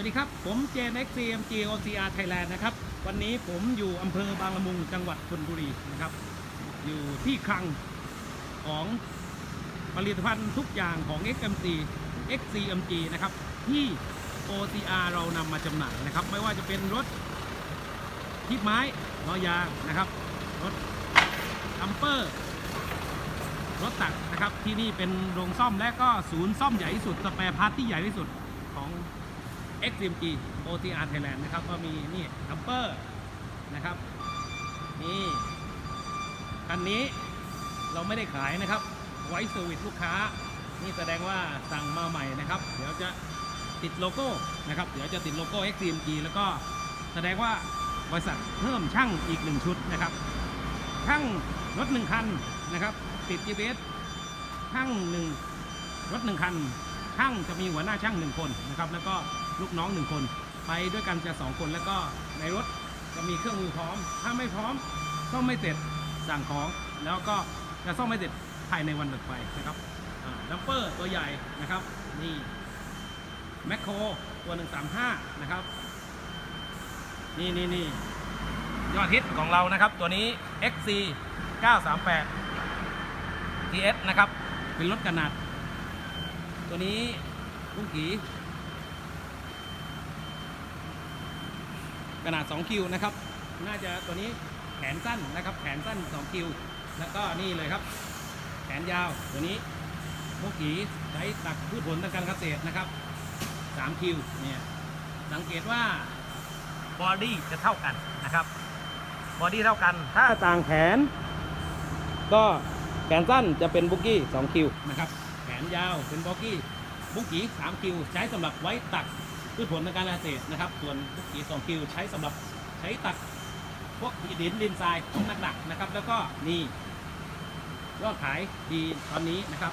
วัสดีครับ ผมเจน x c m g OCR Thailand นะครับ วันนี้ผมอยู่อำเภอบางละมุงจังหวัดชลบุรีนะครับ อยู่ที่คลังของผลิตภัณฑ์ทุกอย่างของ XMC XCMG นะครับ ที่ OCR เรานำมาจำหน่ายนะครับ ไม่ว่าจะเป็นรถทิปไม้ล้อยางนะครับ รถอัมเปอร์รถตักนะครับ ที่นี่เป็นโรงซ่อมและก็ศูนย์ซ่อมใหญ่ที่สุดสแปร์พาร์ทที่ใหญ่ที่สุด XMG OTR Thailand นะครับ ก็มีนี่อัมเปอร์นะครับ นี่คันนี้เราไม่ได้ขายนะครับ ไว้เซอร์วิสลูกค้า นี่แสดงว่าสั่งมาใหม่นะครับ เดี๋ยวจะติดโลโก้นะครับ เดี๋ยวจะติดโลโก้ XMG แล้วก็แสดงว่าบริษัทเพิ่มช่างอีกหนึ่งชุดนะครับ ช่างรถหนึ่งคันนะครับ ติด GPS ช่างหนึ่งรถหนึ่งคัน ช่างจะมีหัวหน้าช่างหนึ่งคนนะครับแล้วก็ลูกน้องหนึ่งคน ไปด้วยกันจะสองคนแล้วก็ในรถจะมีเครื่องมือพร้อม ถ้าไม่พร้อมซ่อมไม่เสร็จสั่งของ แล้วก็จะซ่อมไม่เสร็จภายในวันถัดไปนะครับดัมเปอร์ตัวใหญ่นะครับนี่แมคโครตัว 135 นะครับ นี่นี่นี่ยอดฮิตของเรานะครับ ตัวนี้ XC 938 TS นะครับ เป็นรถขนาด ตัวนี้ลุงกีขนาด2คิวนะครับ น่าจะตัวนี้แขนสั้นนะครับ แขนสั้น2คิวแล้วก็นี่เลยครับ แขนยาวตัวนี้ลุงกีใช้ตักพืชผลทางการเกษตรนะครับ3คิวเนี่ยสังเกตว่าบอดี้จะเท่ากันนะครับบอดี้เท่ากัน ถ้าต่างแขน ก็แขนสั้นจะเป็นบุกกี้2คิวนะครับ แขนยาวเป็นบุกกี้บุกกี้3คิว ใช้สำหรับไว้ตักพืชผลทางการเกษตรนะครับ ส่วนบุกกี้2คิว ใช้สำหรับใช้ตักพวกดินดินทรายของหนักๆนะครับ แล้วก็นี่ยอดขายดีตอนนี้นะครับ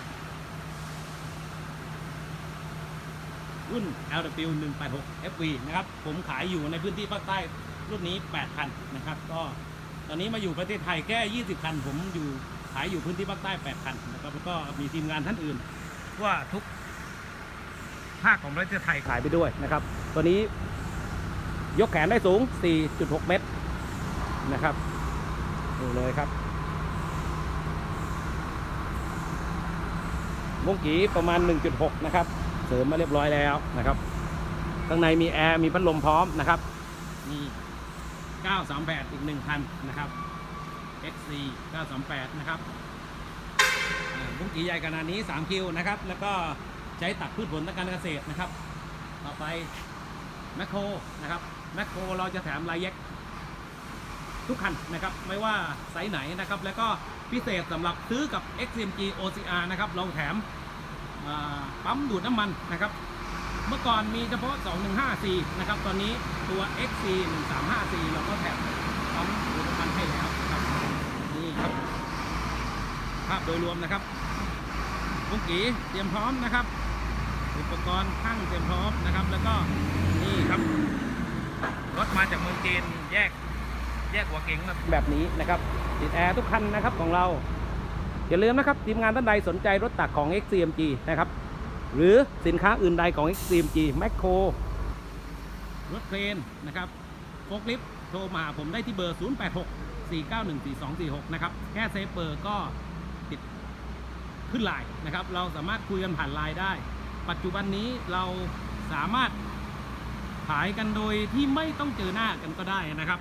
รุ่น LW 186 FV นะครับ ผมขายอยู่ในพื้นที่ภาคใต้รุ่นนี้ 8,000 นะครับ ก็ตอนนี้มาอยู่ประเทศไทยแค่ 20 คัน ผมอยู่ายอยู่พื้นที่ภาคใต้8,000นะครับแล้วก็มีทีมงานท่านอื่นว่าทุกภาคของประเทศไทยขายไปด้วยนะครับ ตัวนี้ยกแขนได้สูง 4.6 เมตรนะครับดูเลยครับมุ้งกีประมาณ 1.6 นะครับ เสริมมาเรียบร้อยแล้วนะครับ ข้างในมีแอร์ มีพัดลมพร้อมนะครับนี่938 อีกหนึ่งคันนะครับ XC 938 นะครับบุ้งกีใหญ่ขนาดนี้3คิวนะครับ แล้วก็ใช้ตัดพืชผลทางการเกษตรนะครับ ต่อไปแมคโครนะครับแมคโครเราจะแถมลายเย็กทุกคันนะครับ ไม่ว่าไซส์ไหนนะครับ แล้วก็พิเศษสำหรับซื้อกับ XMG OCR นะครับ เราแถมปั๊มดูดน้ำมันนะครับ เมื่อก่อนมีเฉพาะ 2154 นะครับ ตอนนี้ตัว XC 1354 เราก็แถมปั๊มดูดน้ำมันให้แล้ว ครับนี่ครับ ภาพโดยรวมนะครับลุงกีเตรียมพร้อมนะครับ อุปกรณ์ช่างเตรียมพร้อมนะครับ แล้วก็นี่ครับรถมาจากเมืองจีนแยกแยกหัวเก๋งแบบนี้นะครับติดแอร์ทุกคันนะครับของเรา อย่าลืมนะครับทีมงานท่านใดสนใจรถตักของ XCMG นะครับหรือสินค้าอื่นใดของ XCMG แมคโครรถเครนนะครับโฟกลิฟต์โทรมาหาผมได้ที่เบอร์ 086 491 4246 นะครับ แค่เซฟเบอร์ก็ติดขึ้นไลน์นะครับ เราสามารถคุยกันผ่านไลน์ได้ ปัจจุบันนี้เราสามารถขายกันโดยที่ไม่ต้องเจอหน้ากันก็ได้นะครับ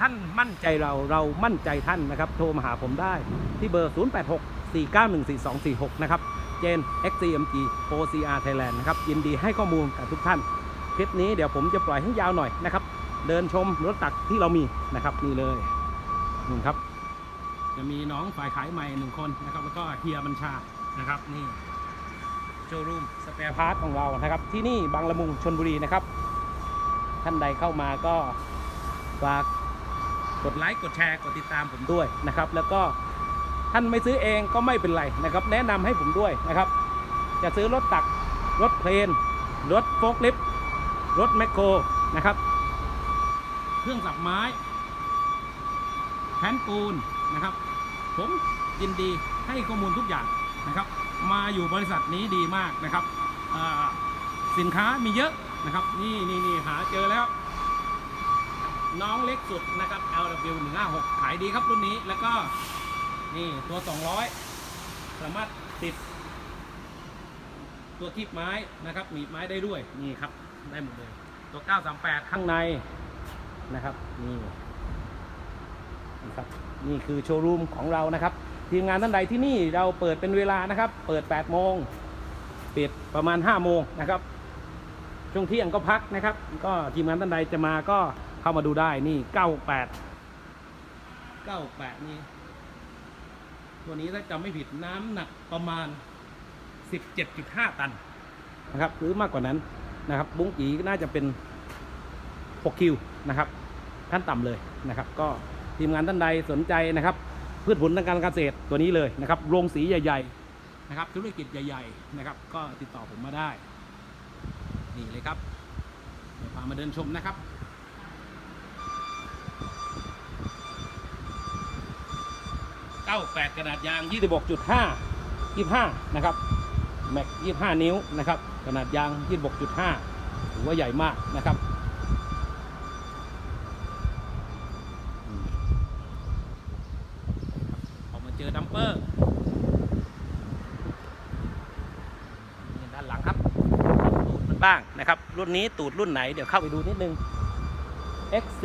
ท่านมั่นใจเราเรามั่นใจท่านนะครับ โทรมาหาผมได้ที่เบอร์ 086 491 4246 นะครับ เจน XCMG OCR Thailand นะครับ ยินดีให้ข้อมูลกับทุกท่าน คลิปนี้เดี๋ยวผมจะปล่อยให้ยาวหน่อยนะครับ เดินชมรถตักที่เรามีนะครับนี่เลย นี่ครับ จะมีน้องฝ่ายขายใหม่หนึ่งคนนะครับแล้วก็เฮียบัญชานะครับนี่โชว์รูมสเปรพาร์ทของเรานะครับ ที่นี่บางละมุงชนบุรีนะครับ ท่านใดเข้ามาก็ฝากกดไลค์กดแชร์กดติดตามผมด้วยนะครับ แล้วก็ท่านไม่ซื้อเองก็ไม่เป็นไรนะครับ แนะนำให้ผมด้วยนะครับ จะซื้อรถตักรถเพลน รถโฟล์คลิฟต์รถแมคโครนะครับ เครื่องสับไม้ ผนปูนนะครับ ผมยินดีให้ข้อมูลทุกอย่างนะครับ มาอยู่บริษัทนี้ดีมากนะครับสินค้ามีเยอะนะครับ นี่นี่นี่หาเจอแล้ว น้องเล็กสุดนะครับ LW 156ขายดีครับรุ่นนี้แล้วก็นี่ตัว 200 สามารถติด ตัวคีบไม้นะครับหนีไม้ได้ด้วยนี่ครับ ได้หมดเลย ตัว 938 ข้างในนะครับนี่ นะครับนี่คือโชว์รูมของเรานะครับ ทีมงานท่านใดที่นี่เราเปิดเป็นเวลานะครับ เปิด 8 โมงปิดประมาณ 5 โมงนะครับช่วงเที่ยงก็พักนะครับ ก็ทีมงานท่านใดจะมาก็เข้ามาดูได้นี่ 98 98 นี่ ตัวนี้ถ้าจำไม่ผิดน้ำหนักประมาณ 17.5 ตันนะครับหรือมากกว่านั้นนะครับ บุ้งกีน่าจะเป็น 6 คิวนะครับขั้นต่ำเลยนะครับ ก็ ทีมงานท่านใดสนใจนะครับพืชผลทางการเกษตรตัวนี้เลยนะครับโรงสีใหญ่ ๆนะครับ ธุรกิจใหญ่ ๆนะครับ ก็ติดต่อผมมาได้ นี่เลยครับเดี๋ยวพามาเดินชมนะครับ98กระดาษยาง26.5 25นะครับแม็ก25นิ้วนะครับขนาดยาง26.5ถือว่าใหญ่มากนะครับอืมออกมา เจอดัมเปอร์ด้านหลังครับตูดมันบ้างนะครับ รุ่นนี้ตูดรุ่นไหนเดี๋ยวเข้าไปดูนิดนึง XC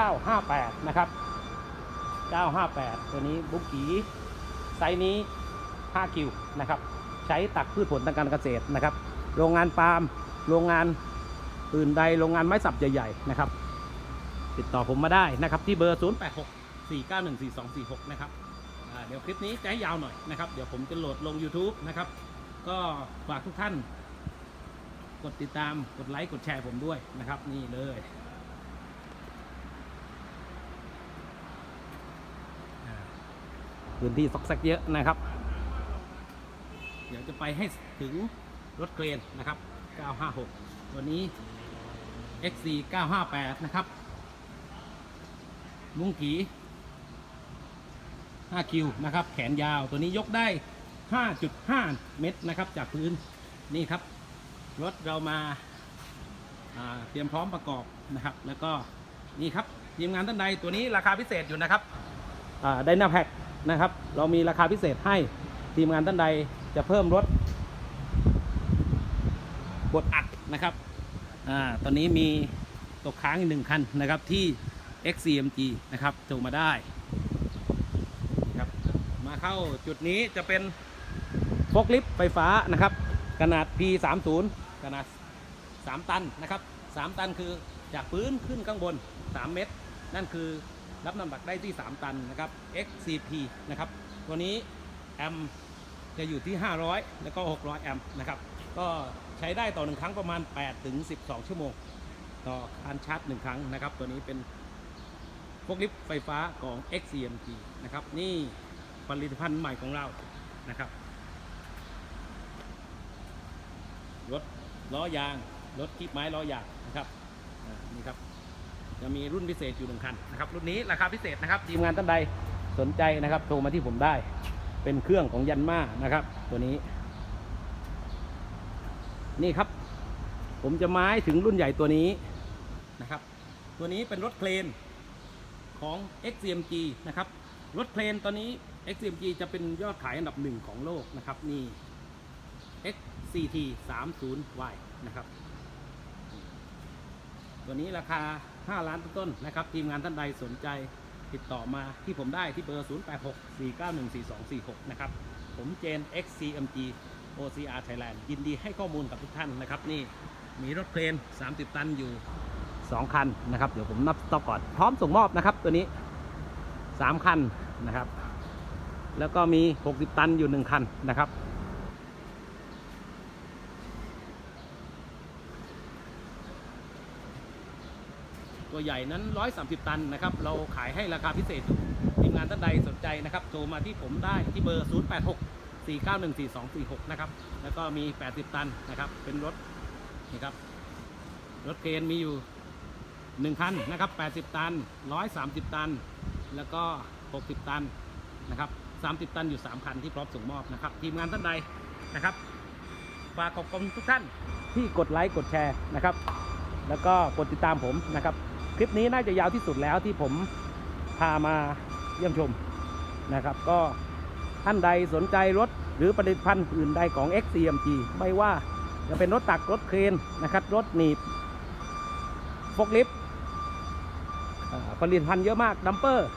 958 นะครับ 958 ตัวนี้บุกกีไซส์นี้ 5 คิวนะครับ ใช้ตักพืชผลทางการเกษตรนะครับ โรงงานปาล์ม โรงงานอื่นใด โรงงานไม้สับใหญ่ ๆ นะครับ ติดต่อผมมาได้นะครับ ที่เบอร์ 086 491 4246 นะครับอ่าเดี๋ยวคลิปนี้จะให้ยาวหน่อยนะครับ เดี๋ยวผมจะโหลดลง YouTube นะครับ ก็ฝากทุกท่าน กดติดตามกดไลค์กดแชร์ผมด้วยนะครับ นี่เลยพื้นที่ซอกแซกเยอะนะครับ เดี๋ยวจะไปให้ถึงรถเครนนะครับ 956 ตัวนี้ XC 958 นะครับมุ้งกี 5คิวนะครับ แขนยาวตัวนี้ยกได้ 5.5 เมตรนะครับ จากพื้นนี่ครับ รถเรามาาเตรียมพร้อมประกอบนะครับ แล้วก็นี่ครับทีมงานท่านใดตัวนี้ราคาพิเศษอยู่นะครับไดนาแพคนะครับ เรามีราคาพิเศษให้ทีมงานท่านใดจะเพิ่มรถบดอัดนะครับอาตอนนี้มีตกค้างอีกหนึ่งคันนะครับที่ XCMG นะครับโทรมาได้ เข้าจุดนี้จะเป็นโฟกลิฟต์ไฟฟ้านะครับ ขนาด P30 ขนาด 3 ตันนะครับ 3 ตันคือจากพื้นขึ้นข้างบน 3 เมตร นั่นคือรับน้ำหนักได้ที่ 3 ตันนะครับ XCP นะครับ ตัวนี้แอมป์จะอยู่ที่ 500 แล้วก็ 600 แอมป์นะครับ ก็ใช้ได้ต่อ1ครั้งประมาณ 8 ถึง 12 ชั่วโมง ต่อการชาร์จ1ครั้งนะครับ ตัวนี้เป็นโฟกลิฟต์ไฟฟ้าของ XCMG นะครับ นี่ ผลิตภัณฑ์ใหม่ของเรานะครับรถล้อยางรถคีบไม้ล้อยางนะครับนี่ครับจะมีรุ่นพิเศษอยู่หนึ่งคันนะครับรุ่นนี้ราคาพิเศษนะครับทีมงานท่านใดสนใจนะครับโทรมาที่ผมได้ เป็นเครื่องของยันมานะครับ ตัวนี้ นี่ครับ ผมจะไม้ถึงรุ่นใหญ่ตัวนี้นะครับ ตัวนี้เป็นรถเครนของ XCMG นะครับรถเครนตอนนี้ XCMG จะเป็นยอดขายอันดับหนึ่งของโลกนะครับนี่ XCT 30Y นะครับ ตัวนี้ราคา 5 ล้านต้นๆนะครับ ทีมงานท่านใดสนใจติดต่อมาที่ผมได้ที่เบอร์ 0864914246 นะครับ ผมเจน XCMG OCR Thailand ยินดีให้ข้อมูลกับทุกท่านนะครับ นี่มีรถเครน 30 ตันอยู่ 2 คันนะครับ เดี๋ยวผมนับสต็อกก่อน พร้อมส่งมอบนะครับตัวนี้ 3 คันนะครับ แล้วก็มี 60 ตันอยู่ 1 คันนะครับ ตัวใหญ่นั้น 130 ตันนะครับ เราขายให้ราคาพิเศษอยู่ทีมงานท่านใดสนใจนะครับโทรมาที่ผมได้ที่เบอร์ 086 491 4246 นะครับ แล้วก็มี 80 ตันนะครับ เป็นรถนี่ครับรถเกรนมีอยู่ 1 คันนะครับ 80 ตัน 130 ตัน แล้วก็ 60 ตันนะครับ 30 ตันอยู่ 3 คันที่พร้อมส่งมอบนะครับทีมงานท่านใดนะครับฝากขอบคุณทุกท่านที่กดไลค์กดแชร์นะครับ แล้วก็กดติดตามผมนะครับ คลิปนี้น่าจะยาวที่สุดแล้วที่ผมพามาเยี่ยมชมนะครับ ก็ท่านใดสนใจรถหรือผลิตภัณฑ์อื่นใดของ XCMG ไม่ว่าจะเป็นรถตักรถเครนนะครับรถหนีบฟกลิฟต์ผลิตภัณฑ์เยอะมากดัมเปอร์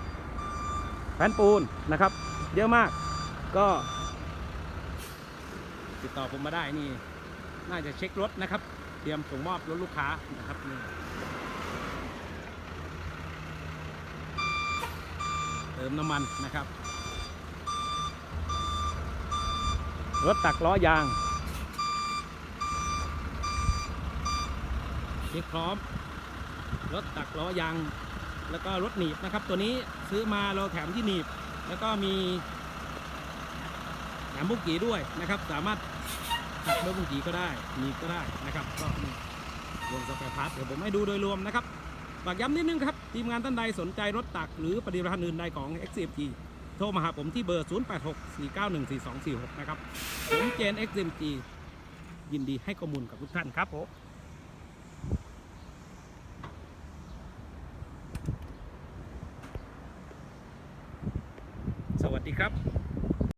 แผ่นปูนนะครับ เยอะมาก ก็ ติดต่อผมมาได้นี่ น่าจะเช็ครถนะครับ เตรียมส่งมอบรถลูกค้านะครับนี่เติมน้ำมันนะครับ รถตักล้อยางเช็คพร้อม รถตักล้อยาง แล้วก็รถหนีบนะครับ ตัวนี้ซื้อมาเราแถมที่หนีบ แล้วก็มีแถมบุกกีด้วยนะครับ สามารถตัดเบอร์บุงกีก็ได้หนีก็ได้นะครับก็รวมสเปรย์พาร์ทเดี๋ยวผมให้ดูโดยรวมนะครับฝากย้ำนิดนึงครับทีมงานท่านใดสนใจรถตักหรือปฏิบัติอื่นใดของ XCMG โทรมาหาผมที่เบอร์ 0864914246 นะครับ ผมเจน XCMG ยินดีให้ข้อมูลกับทุกท่านครับผมสวัสดี ครับ